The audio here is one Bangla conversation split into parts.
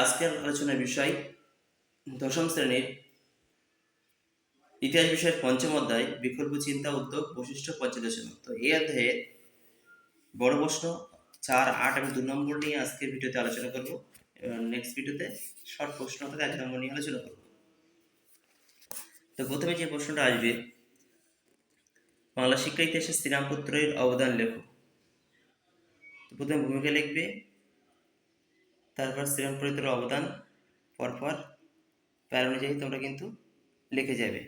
আজকের আলোচনার বিষয় দশম শ্রেণির ইতিহাস বিষয়ের পঞ্চম অধ্যায়, বিকল্প চিন্তা উদ্যোগ, বৈশিষ্ট্য পর্যালোচনা তো এই অধ্যায়ে বড় প্রশ্ন চার, আট এবং দু নম্বর নিয়ে আজকের ভিডিওতে আলোচনা করব। এবং নেক্সট ভিডিওতে শর্ট প্রশ্ন অর্থাৎ এক নম্বর নিয়ে আলোচনা করব। তো প্রথমে যে প্রশ্নটা আসবে, বাংলা শিক্ষা ইতিহাসে শ্রীরামপুত্রের অবদান লেখো। প্রথমে ভূমিকা লিখবে তারপর শ্রীরামপুরের অবদান পরপর প্যার অনুযায়ী তোমরা কিন্তু লিখে যাবে।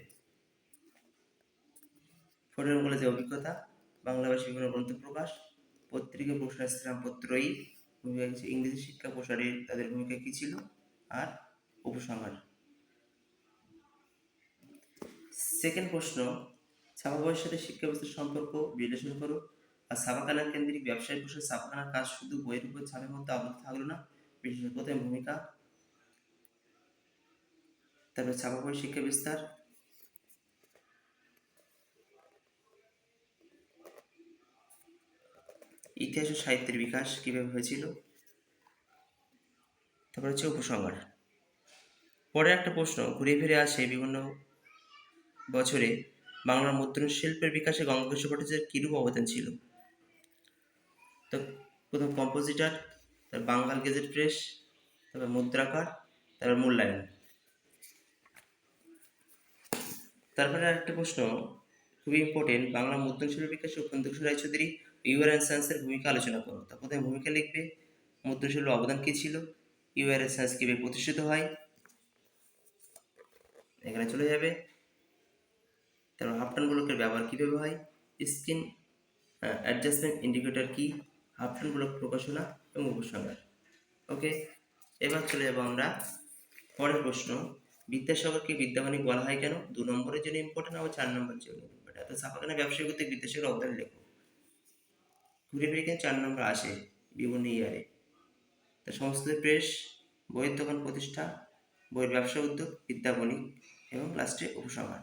ফোর্টের কলেজে অভিজ্ঞতা, বাংলা ভাষা বিভিন্ন গ্রন্থ প্রকাশ, পত্রিকা প্রসার শ্রীরামপত্রই ভূমিকা ইংরেজি শিক্ষা প্রসারে তাদের ভূমিকা কী ছিল, আর উপসংহার। সেকেন্ড প্রশ্ন, ছাপা বইয়ের সাথে শিক্ষা ব্যবস্থার সম্পর্ক বিশ্লেষণ করো, আর ছাপাখানা কেন্দ্রিক ব্যবসায়ী প্রসার ছাপাখানার কাজ শুধু বইয়ের উপর ছাপের মধ্যে আবদ্ধ থাকল না বিশেষ প্রথমে ভূমিকা, তারপরে ছাপা বই শিক্ষা বিস্তার। ইতিহাস ও সাহিত্যের বিকাশ কীভাবে হয়েছিল? তারপর হচ্ছে উপসংহার। পরে একটা প্রশ্ন ঘুরে ফিরে আসে বিভিন্ন বছরে বাংলার মুদ্রণ শিল্পের বিকাশে গঙ্গেশ্বর ভট্টাচার্যের কিরূপ অবদান ছিল? তো প্রথম কম্পোজিটার তারপর বাঙ্গাল গেজেট প্রেস তারপর মুদ্রাকার, তারপর মূল্যায়ন। তারপরে আরেকটা প্রশ্ন, খুবই ইম্পর্টেন্ট বাংলা মুদ্রণ শিল্পের বিকাশে উপেন্দ্র রায়চৌধুরী ইউআর অ্যান্ড সায়েন্সের ভূমিকা আলোচনা করো। তার প্রথমে ভূমিকা লিখবে মুদ্রণ শিল্পের অবদান কী ছিল? ইউআর অ্যান্ড সায়েন্স কীভাবে প্রতিষ্ঠিত হয়? এখানে চলে যাবে। তারপর হাফটান ব্লকের ব্যবহার কীভাবে হয়? স্ক্রিন অ্যাডজাস্টমেন্ট ইন্ডিকেটর কি? হাফটান ব্লক প্রকাশনা এবং উপসংহার। ওকে এবার চলে যাব আমরা পরের প্রশ্ন। বিদ্যাসাগরকে বিদ্যাবাণী বলা হয় কেন? দু নম্বরের জন্য ইম্পর্টেন্ট আবার চার নম্বরের জন্য? ইম্পর্টেন্ট ছাপাখানা ব্যবসায়ী করতে বিদ্যাসাগর অবদান লেখো। ঘুরে ফিরে কিন্তু চার নম্বর আসে বিভিন্ন ইয়ারে। তা সমস্ত প্রেস, বইয়ের দোকান প্রতিষ্ঠা, বইয়ের ব্যবসা উদ্যোগ, বিদ্যাবণী এবং লাস্টে উপসংহার।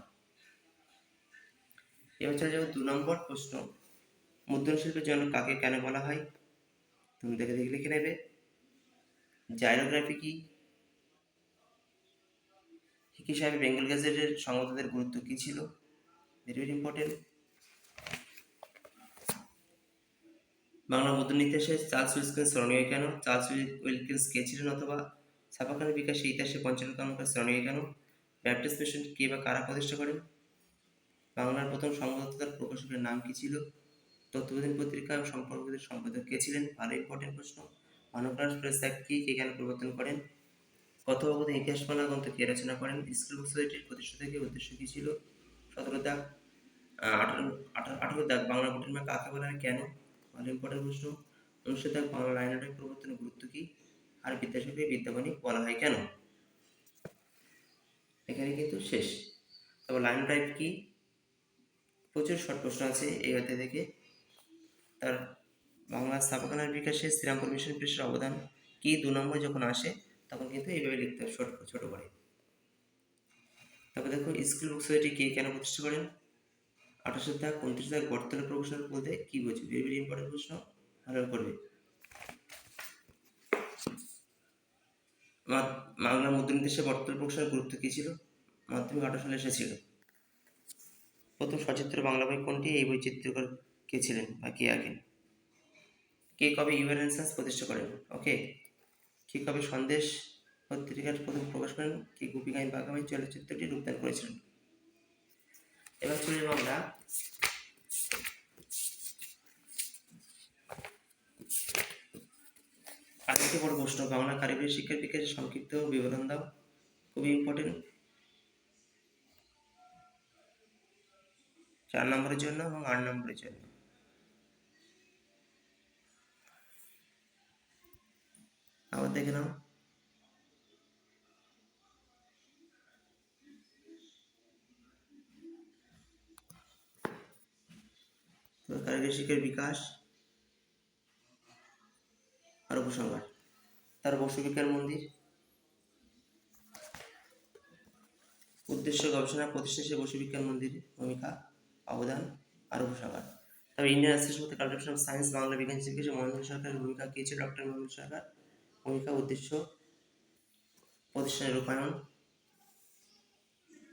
এবার চলে যাব দু নম্বর প্রশ্ন। মুদ্রণ শিল্পের জন্য কাকে কেন বলা হয়? তুমি দেখে দেখে লিখে নেবে। জাইরোগ্রাফি কি? হিকি সাহেব বেঙ্গল গ্যাজেটের সংবাদদের গুরুত্ব কি ছিল? ভেরি ভেরি ইম্পর্টেন্ট বাংলা মুদ্রণ ইতিহাসে চার্লস উইলকিন্স স্মরণীয় কেন? চার্লস উইলকিন্স কে ছিলেন অথবা ছাপাখানা বিকাশে ইতিহাসে পঞ্চানকার স্মরণীয় কেন? ব্যাপটিস্ট মিশন কে বা কারা প্রতিষ্ঠা করেন? বাংলার প্রথম সংবাদদাতার প্রকাশকের নাম কি ছিল? তত্ত্ববোধীন পত্রিকা এবং সম্পর্কদের সম্পাদক কে ছিলেন? ভালো ইম্পর্টেন্ট প্রশ্ন। মানবরাজ প্রেস অ্যাক্ট কি, কে কেন পরিবর্তন করেন? কত কথোপকথন ইতিহাসমালা গ্রন্থ কে রচনা করেন? স্কুল সোসাইটির প্রতিষ্ঠা থেকে উদ্দেশ্য কি ছিল? সতেরো দাগ আঠারো দাগ বাংলা ভোটের মা কাকে বলা হয়, কেন? ভালো ইম্পর্টেন্ট প্রশ্ন উনিশশো দাগ বাংলা লাইনাটাই পরিবর্তনের গুরুত্ব কি? আর বিদ্যাসাগরকে বিদ্যাবাণী বলা হয় কেন? এখানে কিন্তু শেষ। তারপর লাইন টাইপ কি? প্রচুর শর্ট প্রশ্ন আছে এই অধ্যায় থেকে। তার বাংলা স্থাপনার বিকাশে শ্রীরামপুর মিশন প্রেসের অবদান কি দু নম্বর যখন আসে, তখন কিন্তু এইভাবে লিখতে হবে ছোট ছোট করে। তারপর দেখো, স্কুল বুক সোসাইটি কে কেন প্রতিষ্ঠা করেন? আঠাশো দাগ উনত্রিশ দাগ বর্তমানে প্রফেশনাল বলতে কি বলছে ভেরি ভেরি ইম্পর্টেন্ট প্রশ্ন। ভালো করবে বাংলা মুদ্রণ দেশে বর্তমান প্রকাশের গুরুত্ব কী ছিল? মাধ্যমিক আঠারো সালে এসেছিল। প্রথম সচিত্র বাংলা বই কোনটি? এই বই চিত্রকর কে ছিলেন বা কে আঁকেন কে কবে ইউএনএনসাস প্রতিষ্ঠা করেন? ওকে কে কবে সন্দেশ পত্রিকার প্রথম প্রকাশ করেন? কে গোপীগামী বাগামী চলচ্চিত্রটি রূপদান করেছিলেন? এবার চলে যাব আমরা আরেকটি বড় প্রশ্ন। বাংলা কারিগরি শিক্ষার বিকাশে সংক্ষিপ্ত বিবরণ দাও। খুবই ইম্পর্টেন্ট চার নম্বরের জন্য এবং আট নম্বরের জন্য। আবার দেখে নাও। কারিগরি শিক্ষার বিকাশ? আর উপসংহার। তার বসুবিকার মন্দির। উদ্দেশ্য গবেষণা প্রতিষ্ঠা সে বসুবিজ্ঞান মন্দিরের ভূমিকা, অবদান আর উপসংহার। তবে Indian association culture of science Bangla বিজ্ঞান, শিক্ষা মহেন্দ্র সরকারের ভূমিকা কী ছিল ডক্টর মহেন্দ্র সরকার? ভূমিকা উদ্দেশ্য প্রতিষ্ঠানের রূপায়ণ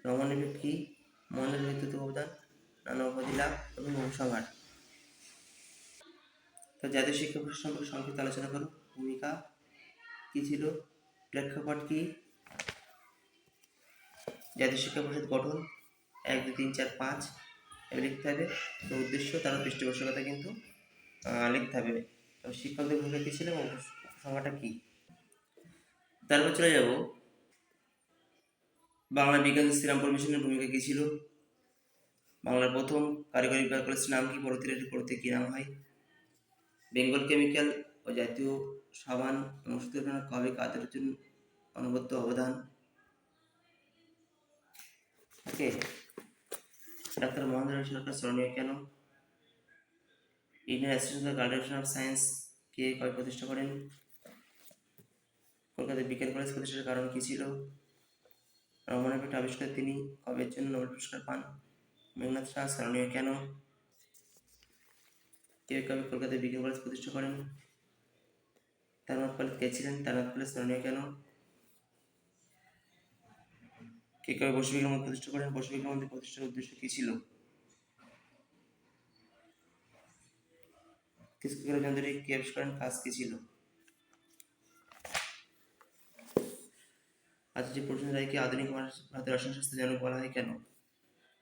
রমণীয় কি মনের বিদ্যুৎ অবদান, নানা উপাধি লাভ এবং উপসংহার তো জাতীয় শিক্ষা পরিষদ সম্পর্কে সংক্ষিপ্ত আলোচনা করো ভূমিকা কি ছিল? প্রেক্ষাপট কি? জাতীয় শিক্ষা পরিষদ গঠন এক, দুই, তিন, চার, পাঁচ। লিখতে হবে। তো উদ্দেশ্য তার পৃষ্ঠপোষকতা কিন্তু লিখতে হবে। শিক্ষকদের ভূমিকা কী ছিল এবং উপসংহারটা কী? তারপর চলে যাব। বাংলা বিজ্ঞান শ্রীরামপুর মিশনের ভূমিকা কী ছিল? বাংলার প্রথম কারিগরি কলেজের নাম কি? পরবর্তীতে করতে কী নাম হয়? বেঙ্গল কেমিক্যাল ও জাতীয় সাবান অনুষ্ঠিত কবে কাদের জন্য অনবদ্য অবদান? ওকে। ডাক্তার মহেন্দ্র সরকার স্মরণীয় কেন? Indian association garden of science কে কবে প্রতিষ্ঠা করেন? কলকাতায় বিজ্ঞান কলেজ প্রতিষ্ঠার কারণ কী ছিল? রমণাপীঠ আবিষ্কার তিনি কবের জন্য নোবেল পুরস্কার পান? মেঘনাথ শাহ স্মরণীয় কেন? কে কবে কলকাতায় বিজ্ঞান কলেজ প্রতিষ্ঠা করেন? তারনাথ পাল কে ছিলেন? তারনাথ পালের স্মরণীয় কেন? কে কবে বৈশ্বিক মন্দির প্রতিষ্ঠা করেন? বৈশ্বিক মন্দির প্রতিষ্ঠার উদ্দেশ্য কী ছিল? কৃষ্ণকার চন্দ্র কে আবিষ্কার কাজ কী ছিল? আজ যে প্রশ্ন রায়কে আধুনিক ভারতের রসায়ন শাস্ত্রের জনক বলা হয় কেন?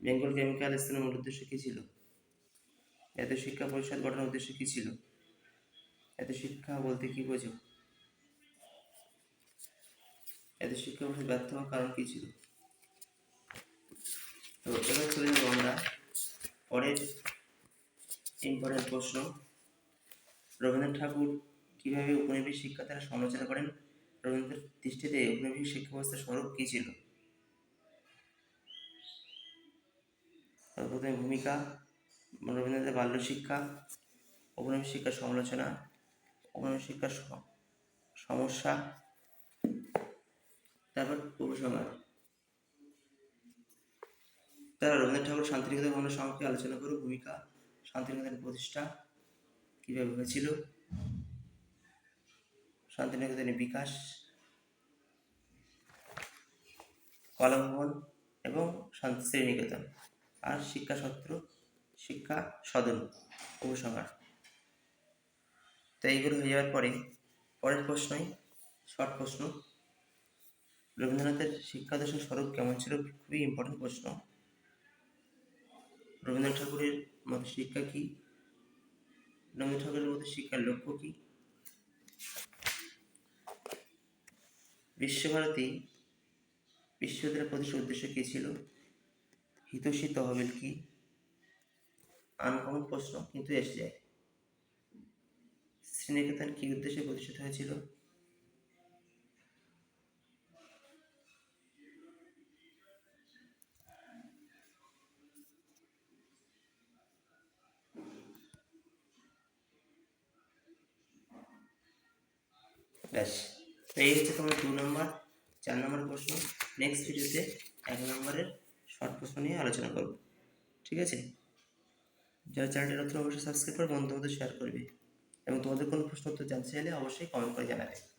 বেঙ্গল কেমিক্যাল স্থানের মূল উদ্দেশ্য কী ছিল? এত শিক্ষা পরিষদ গঠনের উদ্দেশ্য কী ছিল? এত শিক্ষা বলতে কি বোঝো? এত শিক্ষা পরিষদ ব্যর্থ হওয়ার কারণ কী ছিল? তো এবার চলে যাব আমরা পরের ইম্পর্টেন্ট প্রশ্ন। রবীন্দ্রনাথ ঠাকুর কীভাবে উপনিবেশ শিক্ষা তারা সমালোচনা করেন? রবীন্দ্রনাথের দৃষ্টিতে উপনিবেশ শিক্ষা ব্যবস্থার স্বরূপ কী ছিল? তার প্রথমে ভূমিকা, রবীন্দ্রনাথের বাল্য শিক্ষা উপনিবেশ শিক্ষার সমালোচনা উপনিবেশ শিক্ষার সমস্যা, তারপর উপসংহার। তারা রবীন্দ্রনাথ ঠাকুর শান্তিনিকেতন ভবনের সম্পর্কে আলোচনা করে ভূমিকা শান্তিনিকেতন প্রতিষ্ঠা কীভাবে হয়েছিল? শান্তিনিকেতনের বিকাশ কলাভবন এবং শ্রীনিকেতন। আর শিক্ষা সত্র, শিক্ষা সদন উপসংহার। তো এইগুলো হয়ে যাওয়ার পরে, পরের প্রশ্নই, শর্ট প্রশ্ন। রবীন্দ্রনাথের শিক্ষা দর্শন স্বরূপ কেমন ছিল? খুবই ইম্পর্টেন্ট প্রশ্ন। রবীন্দ্রনাথ ঠাকুরের মতো শিক্ষা কি? রবীন্দ্রনাথ ঠাকুরের মতো শিক্ষার লক্ষ্য কি? বিশ্বভারতী বিশ্ববিদ্যালয় প্রতিষ্ঠার উদ্দেশ্য কী ছিল? হিতৈষী তহবিল কি? আনকমন প্রশ্ন, কিন্তু এসে যায়। শ্রীনিকেতন কি উদ্দেশ্যে প্রতিষ্ঠিত হয়েছিল? ব্যাস। তো এই হচ্ছে তোমার দু নম্বর, চার নম্বর প্রশ্ন। নেক্সট ভিডিওতে এক নম্বরের শর্ট প্রশ্ন নিয়ে আলোচনা করব। ঠিক আছে? যারা চ্যানেলটি নতুন অবশ্যই সাবস্ক্রাইব করে বন্ধুদের শেয়ার করবে। এবং তোমাদের কোনো প্রশ্ন উত্তর জানতে চাইলে অবশ্যই কমেন্ট করে জানাবে।